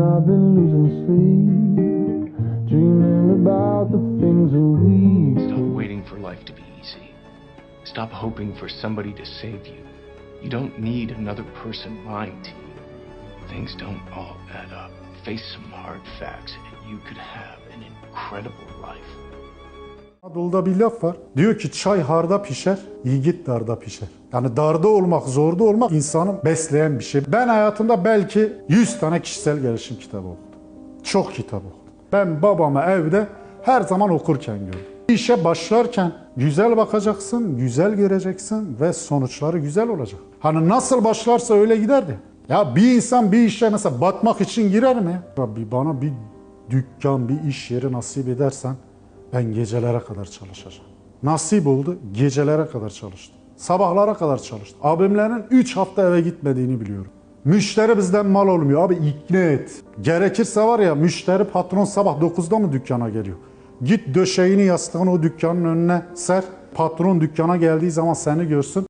I've been losing sleep, dreaming about the things we. Stop waiting for life to be easy. Stop hoping for somebody to save you. You don't need another person lying to you. Things don't all add up. Face some hard facts, and you could have an incredible life. Anadolu'da bir laf var. Diyor ki çay harda pişer, yiğit darda pişer. Yani darda olmak, zorda olmak insanı besleyen bir şey. Ben hayatımda belki 100 tane kişisel gelişim kitabı okudum. Çok kitap okudum. Ben babamı evde her zaman okurken gördüm. İşe başlarken güzel bakacaksın, güzel göreceksin ve sonuçları güzel olacak. Hani nasıl başlarsa öyle giderdi. Ya bir insan bir işe mesela batmak için girer mi? Rabbi bana bir dükkan, bir iş yeri nasip edersen ben gecelere kadar çalışacağım. Nasip oldu, gecelere kadar çalıştım. Sabahlara kadar çalıştım. Abimlerin 3 hafta eve gitmediğini biliyorum. Müşteri bizden mal olmuyor. Abi ikna et. Gerekirse var ya müşteri patron sabah 9'da mı dükkana geliyor? Git döşeğini yastığını o dükkanın önüne ser. Patron dükkana geldiği zaman seni görsün.